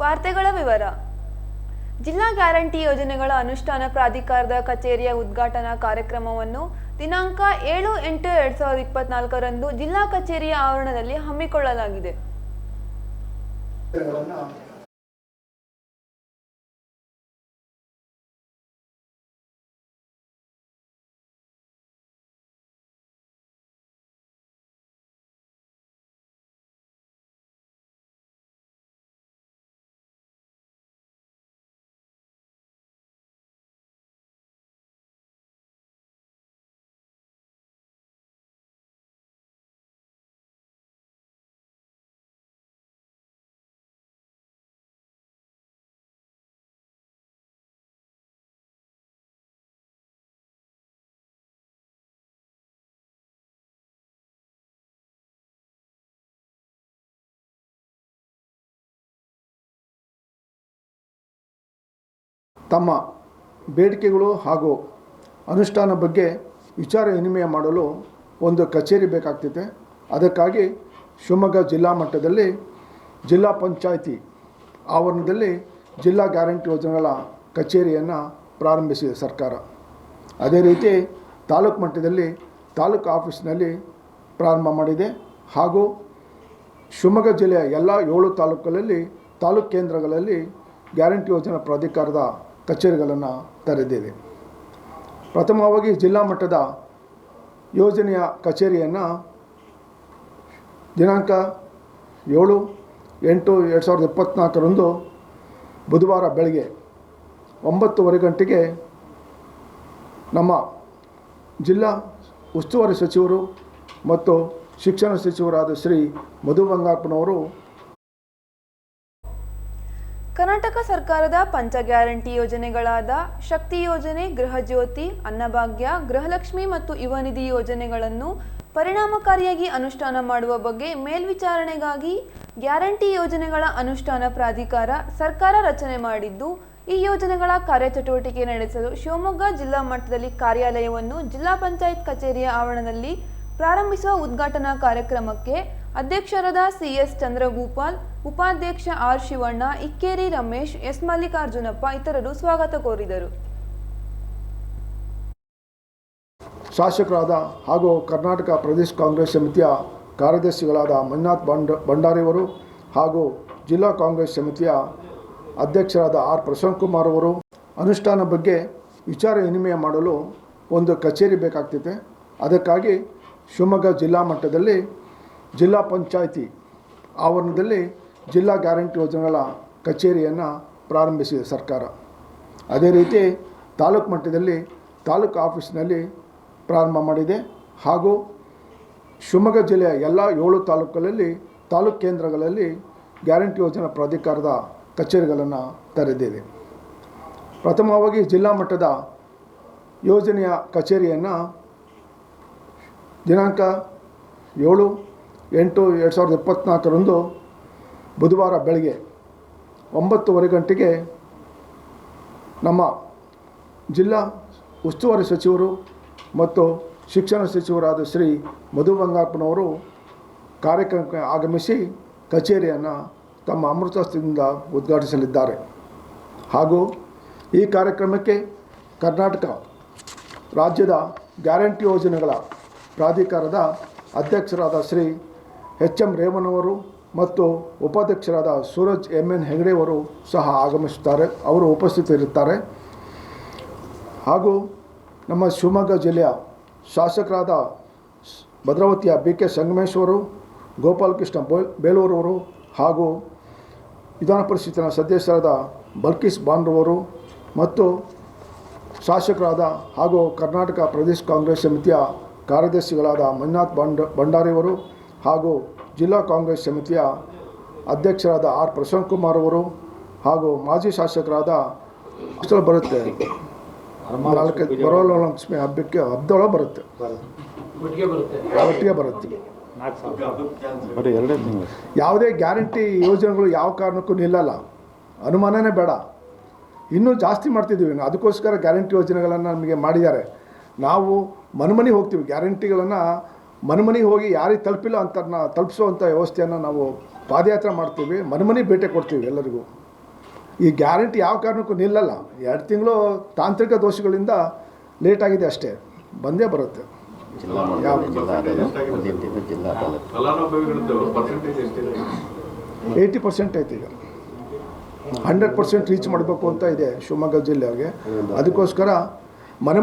ವಾರ್ತೆಗಳ ವಿವರ. ಜಿಲ್ಲಾ ಗ್ಯಾರಂಟಿ ಯೋಜನೆಗಳ ಅನುಷ್ಠಾನ ಪ್ರಾಧಿಕಾರದ ಕಚೇರಿಯ ಉದ್ಘಾಟನಾ ಕಾರ್ಯಕ್ರಮವನ್ನು ದಿನಾಂಕ ಏಳು ಎಂಟು ಎರಡ್ ಸಾವಿರದ ಇಪ್ಪತ್ನಾಲ್ಕರಂದು ಜಿಲ್ಲಾ ಕಚೇರಿಯ ಆವರಣದಲ್ಲಿ ಹಮ್ಮಿಕೊಳ್ಳಲಾಗಿದೆ. ತಮ್ಮ ಬೇಡಿಕೆಗಳು ಹಾಗೂ ಅನುಷ್ಠಾನ ಬಗ್ಗೆ ವಿಚಾರ ವಿನಿಮಯ ಮಾಡಲು ಒಂದು ಕಚೇರಿ ಬೇಕಾಗ್ತೈತೆ ಅದಕ್ಕಾಗಿ ಶಿವಮೊಗ್ಗ ಜಿಲ್ಲಾ ಮಟ್ಟದಲ್ಲಿ ಜಿಲ್ಲಾ ಪಂಚಾಯಿತಿ ಆವರಣದಲ್ಲಿ ಜಿಲ್ಲಾ ಗ್ಯಾರಂಟಿ ಯೋಜನೆಗಳ ಕಚೇರಿಯನ್ನು ಪ್ರಾರಂಭಿಸಿದೆ ಸರ್ಕಾರ. ಅದೇ ರೀತಿ ತಾಲೂಕು ಮಟ್ಟದಲ್ಲಿ ತಾಲೂಕು ಆಫೀಸ್ನಲ್ಲಿ ಪ್ರಾರಂಭ ಮಾಡಿದೆ ಹಾಗೂ ಶಿವಮೊಗ್ಗ ಜಿಲ್ಲೆಯ ಎಲ್ಲ ಏಳು ತಾಲೂಕುಗಳಲ್ಲಿ ತಾಲೂಕು ಕೇಂದ್ರಗಳಲ್ಲಿ ಗ್ಯಾರಂಟಿ ಯೋಜನಾ ಪ್ರಾಧಿಕಾರದ ಕಚೇರಿಗಳನ್ನು ತೆರೆದಿದೆ. ಪ್ರಥಮವಾಗಿ ಜಿಲ್ಲಾ ಮಟ್ಟದ ಯೋಜನೆಯ ಕಚೇರಿಯನ್ನು ದಿನಾಂಕ ಏಳು ಎಂಟು ಎರಡು ಸಾವಿರದ ಇಪ್ಪತ್ತ್ನಾಲ್ಕರಂದು ಬುಧವಾರ ಬೆಳಗ್ಗೆ ಒಂಬತ್ತುವರೆ ಗಂಟೆಗೆ ನಮ್ಮ ಜಿಲ್ಲಾ ಉಸ್ತುವಾರಿ ಸಚಿವರು ಮತ್ತು ಶಿಕ್ಷಣ ಸಚಿವರಾದ ಶ್ರೀ ಮಧು ಬಂಗಾರಪ್ಪನವರು ಕರ್ನಾಟಕ ಸರ್ಕಾರದ ಪಂಚ ಗ್ಯಾರಂಟಿ ಯೋಜನೆಗಳಾದ ಶಕ್ತಿ ಯೋಜನೆ ಗೃಹಜ್ಯೋತಿ ಅನ್ನಭಾಗ್ಯ, ಗೃಹಲಕ್ಷ್ಮಿ ಮತ್ತು ಯುವ ನಿಧಿ ಯೋಜನೆಗಳನ್ನು ಪರಿಣಾಮಕಾರಿಯಾಗಿ ಅನುಷ್ಠಾನ ಮಾಡುವ ಬಗ್ಗೆ ಮೇಲ್ವಿಚಾರಣೆಗಾಗಿ ಗ್ಯಾರಂಟಿ ಯೋಜನೆಗಳ ಅನುಷ್ಠಾನ ಪ್ರಾಧಿಕಾರ ಸರ್ಕಾರ ರಚನೆ ಮಾಡಿದ್ದು, ಈ ಯೋಜನೆಗಳ ಕಾರ್ಯಚಟುವಟಿಕೆ ನಡೆಸಲು ಶಿವಮೊಗ್ಗ ಜಿಲ್ಲಾ ಮಟ್ಟದಲ್ಲಿ ಕಾರ್ಯಾಲಯವನ್ನು ಜಿಲ್ಲಾ ಪಂಚಾಯತ್ ಕಚೇರಿಯ ಆವರಣದಲ್ಲಿ ಪ್ರಾರಂಭಿಸುವ ಉದ್ಘಾಟನಾ ಕಾರ್ಯಕ್ರಮಕ್ಕೆ ಅಧ್ಯಕ್ಷರಾದ ಸಿಎಸ್ ಚಂದ್ರಭೂಪಾಲ್ ಉಪಾಧ್ಯಕ್ಷ ಆರ್ ಶಿವಣ್ಣ, ಇಕ್ಕೇರಿ ರಮೇಶ್, ಎಸ್ ಮಲ್ಲಿಕಾರ್ಜುನಪ್ಪ ಇತರರು ಸ್ವಾಗತ ಕೋರಿದರು. ಶಾಸಕರಾದ ಹಾಗೂ ಕರ್ನಾಟಕ ಪ್ರದೇಶ ಕಾಂಗ್ರೆಸ್ ಸಮಿತಿಯ ಕಾರ್ಯದರ್ಶಿಗಳಾದ ಮಂಜುನಾಥ್ ಬಂಡ ಭಂಡಾರಿಯವರು ಹಾಗೂ ಜಿಲ್ಲಾ ಕಾಂಗ್ರೆಸ್ ಸಮಿತಿಯ ಅಧ್ಯಕ್ಷರಾದ ಆರ್ ಪ್ರಶಾಂತ್ ಕುಮಾರ್ ಅವರು ಅನುಷ್ಠಾನ ಬಗ್ಗೆ ವಿಚಾರ ವಿನಿಮಯ ಮಾಡಲು ಒಂದು ಕಚೇರಿ ಬೇಕಾಗ್ತಿದೆ. ಅದಕ್ಕಾಗಿ ಶಿವಮೊಗ್ಗ ಜಿಲ್ಲಾ ಮಟ್ಟದಲ್ಲಿ ಜಿಲ್ಲಾ ಪಂಚಾಯಿತಿ ಆವರಣದಲ್ಲಿ ಜಿಲ್ಲಾ ಗ್ಯಾರಂಟಿ ಯೋಜನೆಗಳ ಕಚೇರಿಯನ್ನು ಪ್ರಾರಂಭಿಸಿದೆ ಸರ್ಕಾರ. ಅದೇ ರೀತಿ ತಾಲೂಕು ಮಟ್ಟದಲ್ಲಿ ತಾಲೂಕು ಆಫೀಸ್ನಲ್ಲಿ ಪ್ರಾರಂಭ ಮಾಡಿದೆ. ಹಾಗೂ ಶಿವಮೊಗ್ಗ ಜಿಲ್ಲೆಯ ಎಲ್ಲ ಏಳು ತಾಲೂಕುಗಳಲ್ಲಿ, ತಾಲೂಕು ಕೇಂದ್ರಗಳಲ್ಲಿ ಗ್ಯಾರಂಟಿ ಯೋಜನಾ ಪ್ರಾಧಿಕಾರದ ಕಚೇರಿಗಳನ್ನು ತೆರೆದಿದೆ. ಪ್ರಥಮವಾಗಿ ಜಿಲ್ಲಾ ಮಟ್ಟದ ಯೋಜನೆಯ ಕಚೇರಿಯನ್ನು ದಿನಾಂಕ ಏಳು ಎಂಟು ಎರಡು ಸಾವಿರದ ಇಪ್ಪತ್ತ್ನಾಲ್ಕರಂದು ಬುಧವಾರ ಬೆಳಗ್ಗೆ ಒಂಬತ್ತುವರೆ ಗಂಟೆಗೆ ನಮ್ಮ ಜಿಲ್ಲಾ ಉಸ್ತುವಾರಿ ಸಚಿವರು ಮತ್ತು ಶಿಕ್ಷಣ ಸಚಿವರಾದ ಶ್ರೀ ಮಧು ಬಂಗಾರಪ್ಪನವರು ಕಾರ್ಯಕ್ರಮಕ್ಕೆ ಆಗಮಿಸಿ ಕಚೇರಿಯನ್ನು ತಮ್ಮ ಅಮೃತಾಸ್ತ್ರದಿಂದ ಉದ್ಘಾಟಿಸಲಿದ್ದಾರೆ. ಹಾಗೂ ಈ ಕಾರ್ಯಕ್ರಮಕ್ಕೆ ಕರ್ನಾಟಕ ರಾಜ್ಯದ ಗ್ಯಾರಂಟಿ ಯೋಜನೆಗಳ ಪ್ರಾಧಿಕಾರದ ಅಧ್ಯಕ್ಷರಾದ ಶ್ರೀ ಎಚ್ ಎಂ ರೇವಣ್ಣವರು ಮತ್ತು ಉಪಾಧ್ಯಕ್ಷರಾದ ಸೂರಜ್ ಎಂ ಎನ್ ಹೆಗಡೆಯವರು ಸಹ ಆಗಮಿಸುತ್ತಾರೆ. ಅವರು ಉಪಸ್ಥಿತರಿರುತ್ತಾರೆ. ಹಾಗೂ ನಮ್ಮ ಶಿವಮೊಗ್ಗ ಜಿಲ್ಲೆಯ ಶಾಸಕರಾದ ಭದ್ರಾವತಿಯ ಬಿ ಕೆ ಸಂಗಮೇಶ್ವರು ಗೋಪಾಲಕೃಷ್ಣ ಬೇಲೂರವರು ಹಾಗೂ ವಿಧಾನ ಪರಿಷತ್ತಿನ ಸದಸ್ಯರಾದ ಬಲ್ಕಿಸ್ ಬಾಂಡ್ರವರು ಮತ್ತು ಶಾಸಕರಾದ ಹಾಗೂ ಕರ್ನಾಟಕ ಪ್ರದೇಶ ಕಾಂಗ್ರೆಸ್ ಸಮಿತಿಯ ಕಾರ್ಯದರ್ಶಿಗಳಾದ ಮಂಜುನಾಥ್ ಬಂಡ ಭಂಡಾರಿಯವರು ಹಾಗೂ ಜಿಲ್ಲಾ ಕಾಂಗ್ರೆಸ್ ಸಮಿತಿಯ ಅಧ್ಯಕ್ಷರಾದ ಆರ್ ಪ್ರಶಾಂತ್ ಕುಮಾರ್ ಅವರು ಹಾಗೂ ಮಾಜಿ ಶಾಸಕರಾದ ಅಷ್ಟರಲ್ಲಿ ಬರುತ್ತೆ. ನಾಲ್ಕೈದು ಬರೋಲ್ಲ ಲಕ್ಷ್ಮಿ ಹಬ್ಬಕ್ಕೆ ಹಬ್ಬದೊಳಗೆ ಬರುತ್ತೆ. ಒಟ್ಟಿಗೆ ಬರುತ್ತೆ. ನಾಲ್ಕು ಯಾವುದೇ ಗ್ಯಾರಂಟಿ ಯೋಜನೆಗಳು ಯಾವ ಕಾರಣಕ್ಕೂ ನಿಲ್ಲಲ್ಲ. ಅನುಮಾನನೇ ಬೇಡ. ಇನ್ನೂ ಜಾಸ್ತಿ ಮಾಡ್ತಿದ್ದೀವಿ. ಅದಕ್ಕೋಸ್ಕರ ಗ್ಯಾರಂಟಿ ಯೋಜನೆಗಳನ್ನು ನಮಗೆ ಮಾಡಿದ್ದಾರೆ. ನಾವು ಮನೆಮನೆಗೆ ಹೋಗ್ತೀವಿ. ಗ್ಯಾರಂಟಿಗಳನ್ನು ಮನೆಮನೆಗೆ ಹೋಗಿ ಯಾರಿಗೆ ತಲುಪಿಲ್ಲ ಅಂತ ತಲುಪಿಸುವಂಥ ವ್ಯವಸ್ಥೆಯನ್ನು ನಾವು ಪಾದಯಾತ್ರೆ ಮಾಡ್ತೀವಿ ಮನೆಮನೆ ಭೇಟಿ ಕೊಡ್ತೀವಿ ಎಲ್ಲರಿಗೂ. ಈ ಗ್ಯಾರಂಟಿ ಯಾವ ಕಾರಣಕ್ಕೂ ನಿಲ್ಲಲ್ಲ. ಎರಡು ತಿಂಗಳು ತಾಂತ್ರಿಕ ದೋಷಗಳಿಂದ ಲೇಟ್ ಆಗಿದೆ ಅಷ್ಟೇ. ಬಂದೇ ಬರುತ್ತೆ. ಏಯ್ಟಿ ಪರ್ಸೆಂಟ್ ಐತೆ ಈಗ. ಹಂಡ್ರೆಡ್ ಪರ್ಸೆಂಟ್ ರೀಚ್ ಮಾಡಬೇಕು ಅಂತ ಇದೆ ಶಿವಮೊಗ್ಗ ಜಿಲ್ಲೆಗೆ. ಅದಕ್ಕೋಸ್ಕರ ಮನೆ